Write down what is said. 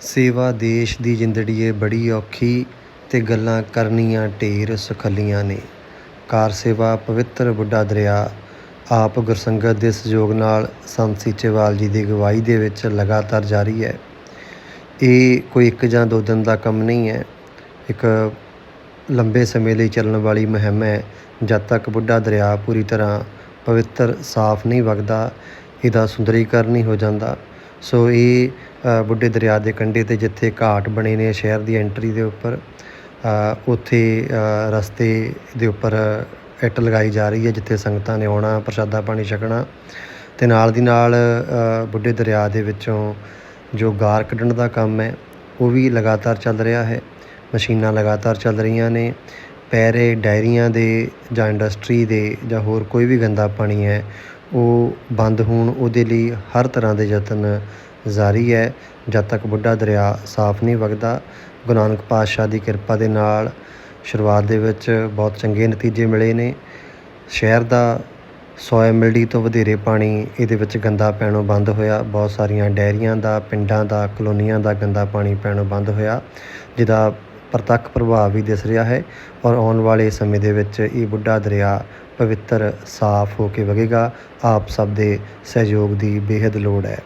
ਸੇਵਾ ਦੇਸ਼ ਦੀ ਜਿੰਦੜੀਏ ਬੜੀ ਔਖੀ ਤੇ ਗੱਲਾਂ ਕਰਨੀਆਂ ਢੇਰ ਸੁਖੱਲੀਆਂ ਨੇ। ਕਾਰ ਸੇਵਾ ਪਵਿੱਤਰ ਬੁੱਢਾ ਦਰਿਆ, ਆਪ ਗੁਰਸੰਗਤ ਦੇ ਸਹਿਯੋਗ ਨਾਲ ਸੰਤ ਸੀਚੇਵਾਲ ਜੀ ਦੀ ਅਗਵਾਈ ਦੇ ਵਿੱਚ ਲਗਾਤਾਰ ਜਾਰੀ ਹੈ। ਇਹ ਕੋਈ ਇੱਕ ਜਾਂ ਦੋ ਦਿਨ ਦਾ ਕੰਮ ਨਹੀਂ ਹੈ। ਇੱਕ ਲੰਬੇ ਸਮੇਂ ਲਈ ਚੱਲਣ ਵਾਲੀ ਮੁਹਿੰਮ ਹੈ। ਜਦ ਤੱਕ ਬੁੱਢਾ ਦਰਿਆ ਪੂਰੀ ਤਰ੍ਹਾਂ ਪਵਿੱਤਰ, ਸਾਫ਼ ਨਹੀਂ ਵਗਦਾ, ਇਹਦਾ ਸੁੰਦਰੀਕਰਨ ਨਹੀਂ ਹੋ ਜਾਂਦਾ। ਸੋ ਇਹ ਬੁੱਢੇ ਦਰਿਆ ਦੇ ਕੰਢੇ 'ਤੇ ਜਿੱਥੇ ਘਾਟ ਬਣੇ ਨੇ, ਸ਼ਹਿਰ ਦੀ ਐਂਟਰੀ ਦੇ ਉੱਪਰ ਉੱਥੇ ਰਸਤੇ ਦੇ ਉੱਪਰ ਇੱਟ ਲਗਾਈ ਜਾ ਰਹੀ ਹੈ, ਜਿੱਥੇ ਸੰਗਤਾਂ ਨੇ ਆਉਣਾ, ਪ੍ਰਸ਼ਾਦਾ ਪਾਣੀ ਛਕਣਾ ਅਤੇ ਨਾਲ ਦੀ ਨਾਲ ਬੁੱਢੇ ਦਰਿਆ ਦੇ ਵਿੱਚੋਂ ਜੋ ਗਾਰ ਕੱਢਣ ਦਾ ਕੰਮ ਹੈ, ਉਹ ਵੀ ਲਗਾਤਾਰ ਚੱਲ ਰਿਹਾ ਹੈ। ਮਸ਼ੀਨਾਂ ਲਗਾਤਾਰ ਚੱਲ ਰਹੀਆਂ ਨੇ, ਪੈਰੇ, ਡਾਇਰੀਆਂ ਦੇ ਜਾਂ ਇੰਡਸਟਰੀ ਦੇ ਜਾਂ ਹੋਰ ਕੋਈ ਵੀ ਗੰਦਾ ਪਾਣੀ ਹੈ ਉਹ ਬੰਦ ਹੋਣ ਉਹਦੇ ਲਈ ਹਰ ਤਰ੍ਹਾਂ ਦੇ ਯਤਨ ਜਾਰੀ ਹੈ। ਜਦ ਤੱਕ ਬੁੱਢਾ ਦਰਿਆ ਸਾਫ਼ ਨਹੀਂ ਵਗਦਾ, ਗੁਰੂ ਨਾਨਕ ਪਾਤਸ਼ਾਹ ਦੀ ਕਿਰਪਾ ਦੇ ਨਾਲ ਸ਼ੁਰੂਆਤ ਦੇ ਵਿੱਚ ਬਹੁਤ ਚੰਗੇ ਨਤੀਜੇ ਮਿਲੇ ਨੇ। ਸ਼ਹਿਰ ਦਾ 100 ਐਮਐਲਡੀ ਤੋਂ ਵਧੇਰੇ ਪਾਣੀ ਇਹਦੇ ਵਿੱਚ ਗੰਦਾ ਪੈਣੋਂ ਬੰਦ ਹੋਇਆ। ਬਹੁਤ ਸਾਰੀਆਂ ਡੈਰੀਆਂ ਦਾ, ਪਿੰਡਾਂ ਦਾ, ਕਲੋਨੀਆਂ ਦਾ ਗੰਦਾ ਪਾਣੀ ਪੈਣੋਂ ਬੰਦ ਹੋਇਆ, ਜਿਹਦਾ ਪ੍ਰਤੱਖ ਪ੍ਰਭਾਵ ਵੀ ਦਿਸ ਰਿਹਾ ਹੈ ਔਰ ਆਉਣ ਵਾਲੇ ਸਮੇਂ ਦੇ ਵਿੱਚ ਇਹ ਬੁੱਢਾ ਦਰਿਆ ਪਵਿੱਤਰ, ਸਾਫ਼ ਹੋ ਕੇ ਵਗੇਗਾ। ਆਪ ਸਭ ਦੇ ਸਹਿਯੋਗ ਦੀ ਬੇਹੱਦ ਲੋੜ ਹੈ।